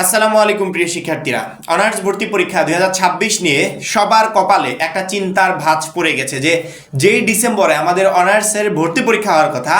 আসসালামু আলাইকুম প্রিয় শিক্ষার্থীরা। অনার্স ভর্তি পরীক্ষা দুই নিয়ে সবার কপালে একটা চিন্তার ভাঁজ পড়ে গেছে যে, যেই ডিসেম্বরে আমাদের অনার্সের ভর্তি পরীক্ষা হওয়ার কথা,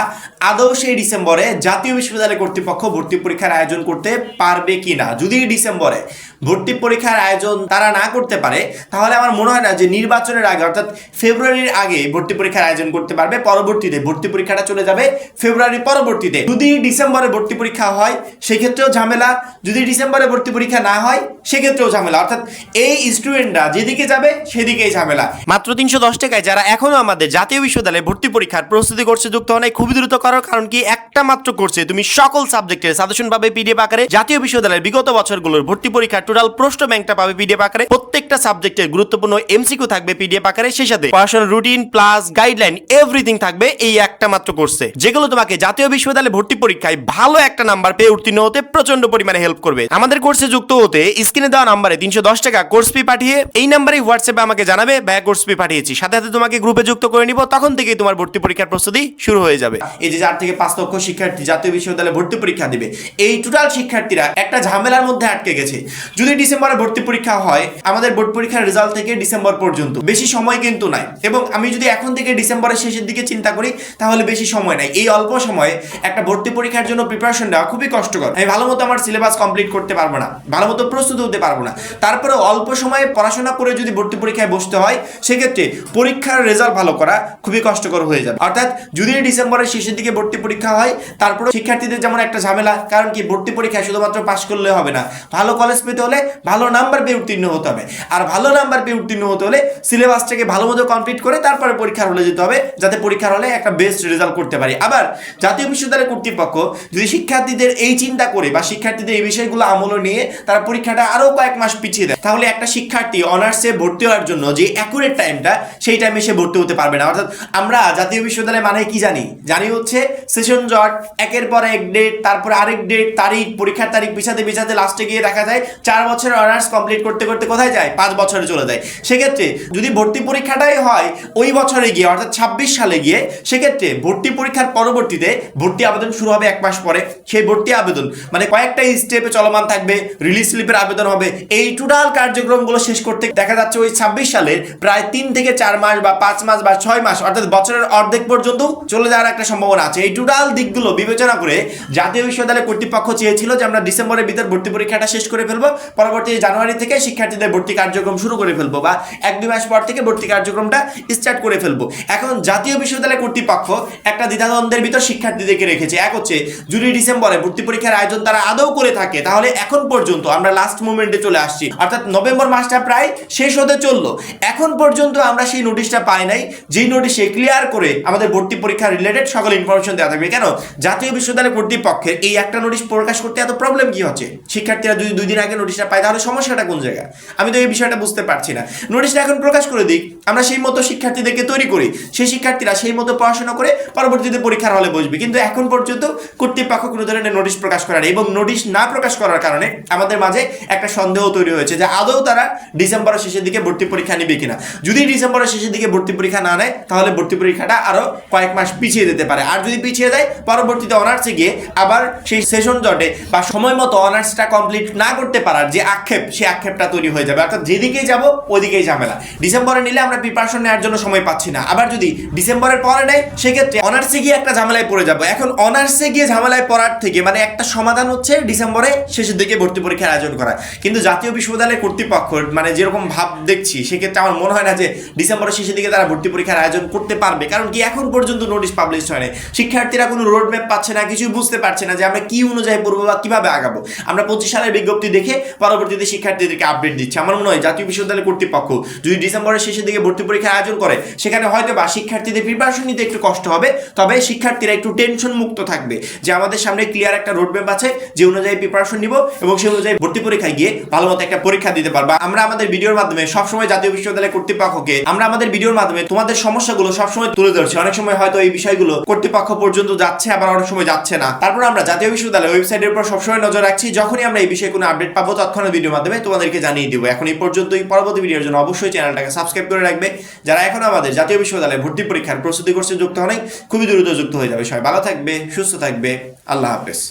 আদৌ সেই ডিসেম্বরে জাতীয় বিশ্ববিদ্যালয় কর্তৃপক্ষ ভর্তি পরীক্ষার আয়োজন করতে পারবে কি না যদি ডিসেম্বরে ভর্তি পরীক্ষার আয়োজন তারা না করতে পারে, তাহলে আমার মনে হয় না যে নির্বাচনের আগে, অর্থাৎ ফেব্রুয়ারির আগে ভর্তি পরীক্ষার আয়োজন করতে পারবে। পরবর্তীতে ভর্তি পরীক্ষাটা চলে যাবে ফেব্রুয়ারি পরবর্তীতে। যদি ডিসেম্বরে ভর্তি পরীক্ষা হয়, সেক্ষেত্রেও ঝামেলা। যদি ডিসেম্বরে ভর্তি পরীক্ষা না হয়, সেক্ষেত্রেও ঝামেলা। অর্থাৎ এই স্টুডেন্টরা যেদিকে যাবে, সেদিকেই ঝামেলা। মাত্র তিনশো দশ টাকায় যারা এখনও আমাদের জাতীয় বিশ্ববিদ্যালয়ে ভর্তি পরীক্ষার প্রস্তুতি করছে, যুক্ত হয় খুবই দ্রুত করার কারণ কি একটা মাত্র কোর্সে তুমি সকল সাবজেক্টের সাজেশন পাবে পিডিএফ আকারে। জাতীয় বিশ্ববিদ্যালয়ের বিগত বছরগুলোর ভর্তি পরীক্ষার টোটাল প্রশ্ন ব্যাংকটা পাবে পিডিএফ আকারে। প্রত্যেকটা সাবজেক্টের গুরুত্বপূর্ণ এমসিকিউ থাকবে পিডিএফ আকারে। সেই সাথে পড়াশোনার রুটিন প্লাস গাইডলাইন এভরিথিং থাকবে এই একটা মাত্র কোর্সে যেগুলো তোমাকে জাতীয় বিশ্ববিদ্যালয়ে ভর্তি পরীক্ষায় ভালো একটা নাম্বার পেয়ে উত্তীর্ণ হতে প্রচণ্ড পরিমাণে হেল্প করবে। আমাদের কোর্সে যুক্ত হতে স্ক্রিনে দেওয়া নাম্বারে তিনশো দশ টাকা কোর্স ফি পাঠিয়ে এই নাম্বারে হোয়াটসঅ্যাপে আমাকে জানাবে ব্যয় কোর্স ফি পাঠিয়েছি। সাথে সাথে তোমাকে গ্রুপে যুক্ত করে নিব, তখন থেকেই তোমার ভর্তি পরীক্ষার প্রস্তুতি শুরু হয়ে যাবে। এই যে চার থেকে পাঁচ লক্ষ শিক্ষার্থী জাতীয় বিশ্ববিদ্যালয়ে ভর্তি পরীক্ষা দিবে। এই টোটাল শিক্ষার্থীরা একটা ঝামেলার মধ্যে আটকে গেছে। যদি ডিসেম্বরে ভর্তি পরীক্ষা হয়, আমাদের বোর্ড পরীক্ষার রেজাল্ট থেকে ডিসেম্বর পর্যন্ত। বেশি সময় কিন্তু নাই। এবং আমি যদি এখন থেকে ডিসেম্বরের শেষের দিকে চিন্তা করি, তাহলে বেশি সময় নাই। এই অল্প সময়ে একটা ভর্তি পরীক্ষার জন্য প্রিপারেশন নেওয়া খুবই কষ্টকর। আমি ভালো মতো আমার সিলেবাস কমপ্লিট করতে পারব না। ভালো মতো প্রস্তুত হতে পারব না। তারপরে অল্প সময়ে পড়াশোনা করে যদি ভর্তি পরীক্ষায় বসতে হয়, সেক্ষেত্রে পরীক্ষার রেজাল্ট ভালো করা খুবই কষ্টকর হয়ে যাবে। অর্থাৎ যদি ডিসেম্বরের শেষের দিকে ভর্তি পরীক্ষা হয় তারপরে শিক্ষার্থীদের যেমন একটা ঝামেলা, কারণ কি ভর্তি পরীক্ষায় শুধুমাত্র পাশ করলে হবে না। ভালো কলেজ পেতে হলে ভালো নাম্বার পেয়ে উত্তীর্ণ হতে হবে। আর ভালো নাম্বার পেয়ে উত্তীর্ণ হতে হলে সিলেবাসটাকে ভালো মতো কমপ্লিট করে তারপরে পরীক্ষার হলে যেতে হবে, যাতে পরীক্ষার হলে একটা বেস্ট রেজাল্ট করতে পারি। আবার জাতীয় বিশ্ববিদ্যালয় কর্তৃপক্ষ যদি শিক্ষার্থীদের এই চিন্তা করে বা শিক্ষার্থীদের এই বিষয়গুলো আমল নিয়ে তারা পরীক্ষাটা আরও কয়েক মাস পিছিয়ে দেয়, তাহলে একটা শিক্ষার্থী অনার্সে ভর্তি হওয়ার জন্য যে অ্যাকুরেট টাইমটা সেই টাইমে সে ভর্তি হতে পারবে না। অর্থাৎ আমরা জাতীয় বিশ্ববিদ্যালয় মানে কি জানি? জানি হচ্ছে সেশন জট একের পর এক ডেট তারপরে আরেক ডেট তারিখ, পরীক্ষার তারিখ পিছাতে পিছাতে লাস্টে গিয়ে দেখা যায়, চার বছরের অনার্স কমপ্লিট করতে করতে কোথায় যায়? পাঁচ বছরে চলে যায়। সেক্ষেত্রে যদি ভর্তি পরীক্ষাটাই হয়, ওই বছরে গিয়ে, অর্থাৎ ছাব্বিশ সালে গিয়ে, সেক্ষেত্রে ভর্তি পরীক্ষার পরবর্তীতে ভর্তি আবেদন শুরু হবে এক মাস পরে। সেই ভর্তি আবেদন মানে কয়েকটা স্টেপে চলমান থাকবে রিলিজ স্লিপের আবেদন হবে। এই টোটাল কার্যক্রমগুলো শেষ করতে দেখা যাচ্ছে ওই ছাব্বিশ সালের প্রায় তিন থেকে চার মাস বা পাঁচ মাস বা ছয় মাস, অর্থাৎ বছরের অর্ধেক পর্যন্ত চলে যাওয়ার একটা সম্ভাবনা আছে। এই টোটাল দিকগুলো বিবেচনা করে জাতীয় বিশ্ববিদ্যালয় কর্তৃপক্ষ চেয়েছিল যে আমরা ডিসেম্বরের ভিতর ভর্তি পরীক্ষাটা শেষ করে ফেলব, পরবর্তী জানুয়ারি থেকে শিক্ষার্থীদের ভর্তি কার্যক্রম শুরু করে ফেলব বা এক দুই মাস পর থেকে ভর্তি কার্যক্রমটা স্টার্ট করে ফেলব। এখন জাতীয় বিশ্ববিদ্যালয় কর্তৃপক্ষ একটা দ্বিধাদ্বন্দ্বের ভিতর শিক্ষার্থীদেরকে রেখেছে। এক হচ্ছে, যদি ডিসেম্বরে ভর্তি পরীক্ষার আয়োজন তারা আদৌ করে থাকে, তাহলে এখন পর্যন্ত আমরা লাস্ট মোমেন্টে চলে আসছি। অর্থাৎ নভেম্বর মাসটা প্রায় শেষ হতে চলল। এখন পর্যন্ত আমরা সেই নোটিশটা পাই নাই। যেই নোটিশে ক্লিয়ার করে আমাদের ভর্তি পরীক্ষা রিলেটেড সকল ইনফরমেশন দেওয়া থাকবে। কেন? জাতীয় বিশ্ববিদ্যালয় কর্তৃপক্ষের এই একটা নোটিশ প্রকাশ করতে এত প্রবলেম কি হচ্ছে? শিক্ষার্থীরা যদি দুই দিন আগে নোটিশটা পায়, তাহলে সমস্যাটা কোন জায়গায়? আমি তো এই বিষয়টা বুঝতে পারছি না। নোটিশটা এখন প্রকাশ করে দিক, আমরা সেই মতো শিক্ষার্থীদেরকে তৈরি করি। সেই শিক্ষার্থীরা সেই মতো পড়াশোনা করে পরবর্তীতে পরীক্ষার হলে বসবে। কিন্তু এখন পর্যন্ত কর্তৃপক্ষ কোনো ধরনের নোটিশ প্রকাশ করার এবং নোটিশ না প্রকাশ করার কারণে আমাদের মাঝে একটা সন্দেহ তৈরি হয়েছে যে আদৌ তারা ডিসেম্বরের শেষের দিকে ভর্তি পরীক্ষা নেবে কিনা। যদি ডিসেম্বরের শেষের দিকে ভর্তি পরীক্ষা না নেয়, তাহলে ভর্তি পরীক্ষাটা আরও কয়েক মাস পিছিয়ে দিতে পারে। আর যদি পিছিয়ে দেয় পরবর্তীতে অনার্সে গিয়ে আবার সেই সেশন জটে বা সময় মতো অনার্সটা কমপ্লিট না করতে পারার যে আক্ষেপ, সেই আক্ষেপটা তৈরি হয়ে যাবে। অর্থাৎ যেদিকেই যাব, ওইদিকেই ঝামেলা। ডিসেম্বরে নিলে আমরা প্রিপারেশন নেওয়ার জন্য সময় পাচ্ছি না। আবার যদি ডিসেম্বরের পরে নেয় সেক্ষেত্রে অনার্সে গিয়ে একটা ঝামেলায় পড়ে যাব। এখন অনার্সে গিয়ে ঝামেলায় পড়ার থেকে মানে একটা সমাধান হচ্ছে ডিসেম্বরে শেষের দিকে ভর্তি পরীক্ষার আয়োজন করা। কিন্তু জাতীয় বিশ্ববিদ্যালয়ের কর্তৃপক্ষ মানে যেরকম ভাব দেখছি, সেক্ষেত্রে আমার মনে হয় না যে ডিসেম্বরের শেষের দিকে তারা ভর্তি পরীক্ষার আয়োজন করতে পারবে। কারণ কি এখন পর্যন্ত নোটিশ পাবলিশ হয়নি শিক্ষার্থীরা কোনো ম্যাপ পাচ্ছে না কিছু বুঝতে পারছে না যে আমরা কি অনুযায়ী পড়ব বা কীভাবে আগাবো। আমরা পঁচিশ সালের বিজ্ঞপ্তি দেখে পরবর্তীতে শিক্ষার্থীদেরকে আপডেট দিচ্ছে। আমার মনে হয় জাতীয় বিশ্ববিদ্যালয় কর্তৃপক্ষ যদি ডিসেম্বরের শেষের দিকে ভর্তি পরীক্ষার আয়োজন করে, সেখানে হয়তো বা শিক্ষার্থীদের প্রিপারেশন নিতে একটু কষ্ট হবে। তবে শিক্ষার্থীরা একটু টেনশন মুক্ত থাকবে যে আমাদের সামনে ক্লিয়ার একটা রোড ম্যাপ আছে, যে অনুযায়ী প্রিপারেশন নিব এবং সেই অনুযায়ী ভর্তি পরীক্ষায় গিয়ে ভালো মতো একটা পরীক্ষা দিতে পারবা। আমরা আমাদের ভিডিওর মাধ্যমে সবসময় জাতীয় বিশ্ববিদ্যালয় কর্তৃপক্ষকে, আমরা আমাদের ভিডিওর মাধ্যমে তোমাদের সমস্যাগুলো সবসময় তুলে ধরছি। অনেক সময় হয়তো এই বিষয়গুলো কর্তৃপক্ষ পর্যন্ত যাচ্ছে আবার অনেক সময় যাচ্ছে না। তারপর আমরা জাতীয় বিশ্ববিদ্যালয় ওয়েবসাইটের উপর সবসময় নজর রাখছি। যখনই আমরা এই বিষয়ে কোনো আপডেট পাবো, তৎক্ষণাৎ ভিডিওর মাধ্যমে তোমাদেরকে জানিয়ে দিব। এখন এই পর্যন্তই। পরবর্তী ভিডিওর জন্য অবশ্যই চ্যানেলটাকে সাবস্ক্রাইব করে রাখবে। যারা এখন আমাদের জাতীয় বিশ্ববিদ্যালয়ে ভর্তি পরীক্ষার প্রস্তুতি করছে যুক্ত হন খুবই দ্রুত যুক্ত হয়ে যাবে সবাই। ভালো থাকবে, সুস্থ থাকবে। আল্লাহ হাফেজ।